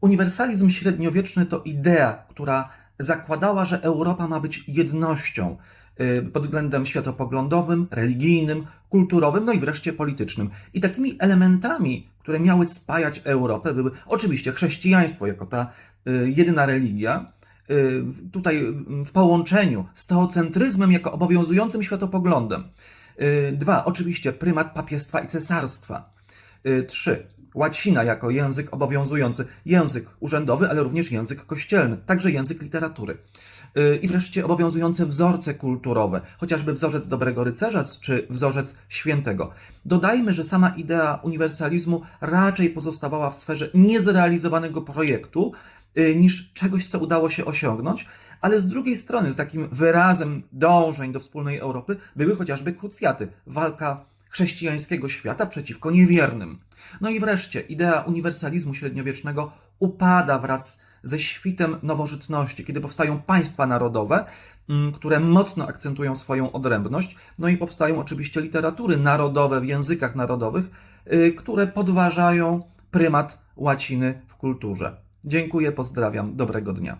Uniwersalizm średniowieczny to idea, która zakładała, że Europa ma być jednością y, pod względem światopoglądowym, religijnym, kulturowym, no i wreszcie politycznym. I takimi elementami, które miały spajać Europę, były oczywiście chrześcijaństwo jako ta y, jedyna religia, y, tutaj y, w połączeniu z teocentryzmem jako obowiązującym światopoglądem. Dwa, oczywiście prymat papiestwa i cesarstwa. Trzy, łacina jako język obowiązujący, język urzędowy, ale również język kościelny, także język literatury. Y, I wreszcie obowiązujące wzorce kulturowe, chociażby wzorzec dobrego rycerza czy wzorzec świętego. Dodajmy, że sama idea uniwersalizmu raczej pozostawała w sferze niezrealizowanego projektu, y, niż czegoś, co udało się osiągnąć, ale z drugiej strony takim wyrazem dążeń do wspólnej Europy były chociażby krucjaty, walka chrześcijańskiego świata przeciwko niewiernym. No i wreszcie idea uniwersalizmu średniowiecznego upada wraz ze świtem nowożytności, kiedy powstają państwa narodowe, mm, które mocno akcentują swoją odrębność, no i powstają oczywiście literatury narodowe w językach narodowych, y, które podważają prymat łaciny w kulturze. Dziękuję, pozdrawiam, dobrego dnia.